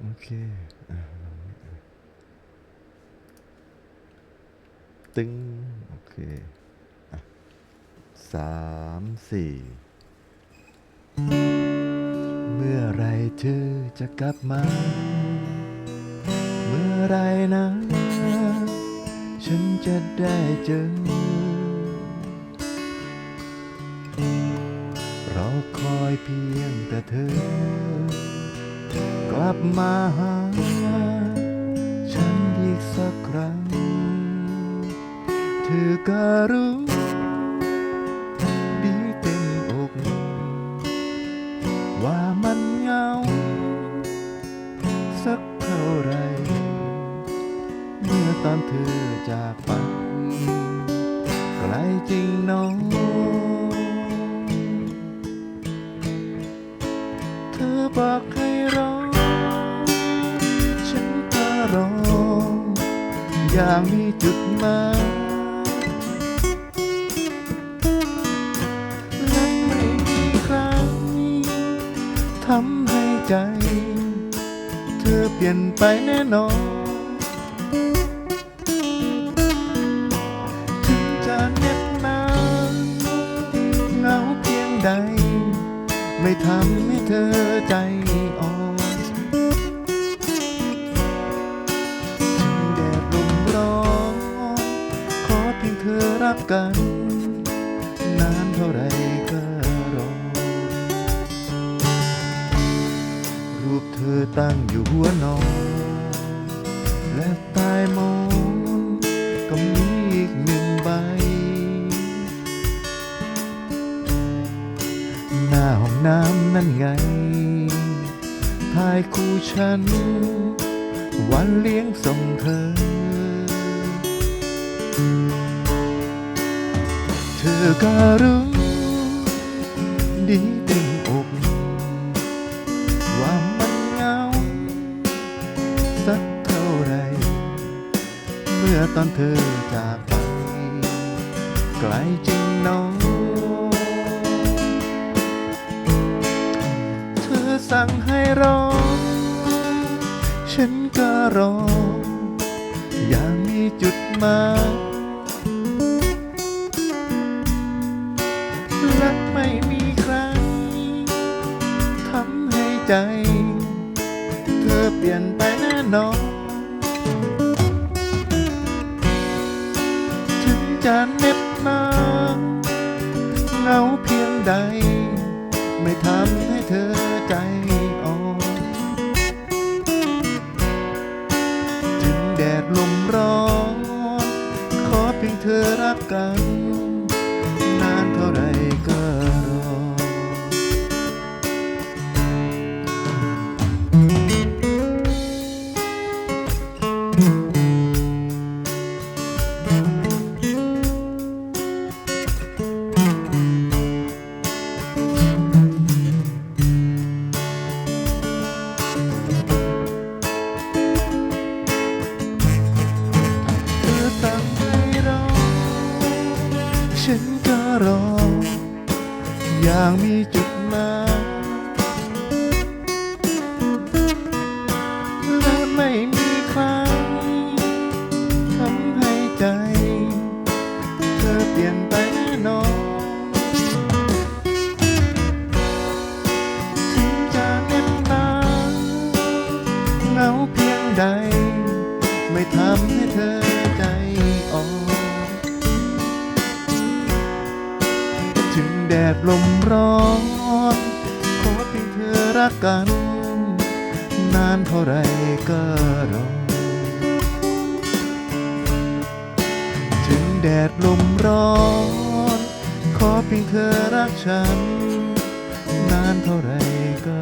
โอเคตึงโอเคสามสี่เมื่อไรเธอจะกลับมา เมื่อไรนะ ฉันจะได้เจอ รอคอยเพียงแต่เธอ กลับมาหา ฉันอีกสักครั้ง เธอก็รู้ดีเต็มอกว่ามันเงา สักเท่าไร เมื่อตอนเธอจากไปไกลจริงน้องเธอบอกให้ อย่างมีจุดหมายและไม่มีครทำให้ใจ เธอเปลี่ยนไปแน่นอนถึงจะเหน็บนาวเหงาเพียงใด ไม่ทำให้เธอใจอ่อน เพียงเธอรักกัน นานเท่าไรก็รอ รูปเธอตั้งอยู่หัวนอน และใต้หมอนก็มีอีกหนึ่งใบ หน้าห้องน้ำนั่นไงถ่ายคู่ฉัน วันเลี้ยงส่งเธอเธ อก็รู้ดีเต็มอกว่ามันเหงาสักเท่าไร เมื่อตอนเธอจากไปไกลจริงน้องเธอสั่งให้ร้อง ฉันก็ร้อง อย่างมีจุดหมาย ใจ เธอเปลี่ยนไปแน่นอน ถึงจะเน็บหนาเหงาเพียงใด ไม่ทำให้เธอใจอ่อนถึงแดดลมร้อน ขอเพียงเธอรักกัน ก็รอ อย่างมีจุดหมาย แดดลมร้อน ขอเพียงเธอรักกัน นานเท่าไรก็รอ ถึงแดดลมร้อน ขอเพียงเธอรักฉัน นานเท่าไรก็